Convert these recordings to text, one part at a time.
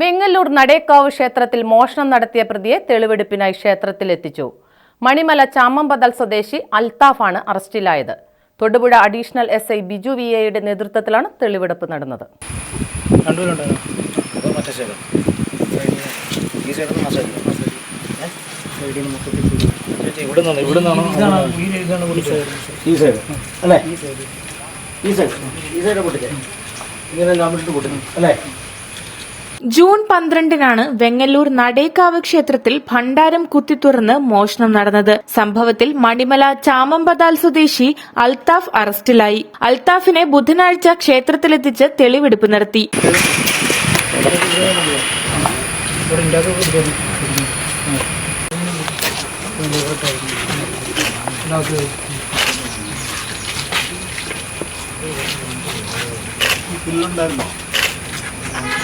വെങ്ങല്ലൂർ നടേക്കാവ് ക്ഷേത്രത്തിൽ മോഷണം നടത്തിയ പ്രതിയെ തെളിവെടുപ്പിനായി ക്ഷേത്രത്തിൽ എത്തിച്ചു. മണിമല ചാമമ്പതൽ സ്വദേശി അൽത്താഫാണ് അറസ്റ്റിലായത്. Thodupuzha additional S I Biju V എയുടെ നേതൃത്വത്തിലാണ് തെളിവെടുപ്പ് നടന്നത്. ഇങ്ങനെ അല്ലേ? ജൂൺ പന്ത്രണ്ടിനാണ് വെങ്ങല്ലൂർ നടേക്കാവ് ക്ഷേത്രത്തിൽ ഭണ്ഡാരം കുത്തിത്തുറന്ന് മോഷണം നടന്നത്. സംഭവത്തിൽ മണിമല ചാമമ്പതാൽ സ്വദേശി അൽതാഫ് അറസ്റ്റിലായി. അൽതാഫിനെ ബുധനാഴ്ച ക്ഷേത്രത്തിലെത്തിച്ച് തെളിവെടുപ്പ് നടത്തി.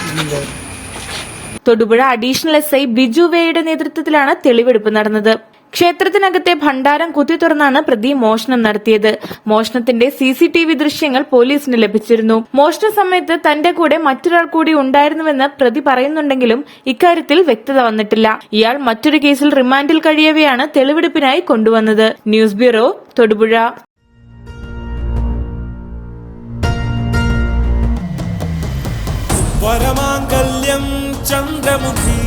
ഉണ്ടാക്കി Thodupuzha additional S I Biju വേയുടെ നേതൃത്വത്തിലാണ് തെളിവെടുപ്പ് നടന്നത്. ക്ഷേത്രത്തിനകത്തെ ഭണ്ഡാരം കുത്തി തുറന്നാണ് പ്രതി മോഷണം നടത്തിയത്. മോഷണത്തിന്റെ സി സി ടി വി ദൃശ്യങ്ങൾ പോലീസിന് ലഭിച്ചിരുന്നു. മോഷണ സമയത്ത് തന്റെ കൂടെ മറ്റൊരാൾ കൂടി ഉണ്ടായിരുന്നുവെന്ന് പ്രതി പറയുന്നുണ്ടെങ്കിലും ഇക്കാര്യത്തിൽ വ്യക്തത വന്നിട്ടില്ല. ഇയാൾ മറ്റൊരു കേസിൽ റിമാൻഡിൽ കഴിയവെയാണ് തെളിവെടുപ്പിനായി കൊണ്ടുവന്നത്. News bureau Thodupuzha. परमाङ्गल्यं चन्द्रमुखी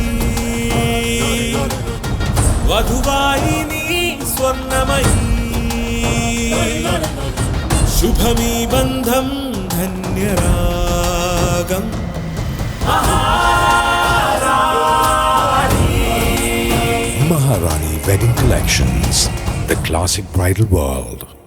वधुवाहिनी स्वर्णमयी शुभमी बन्धं धन्यरागम् Maharani Wedding Collections, the classic bridal world.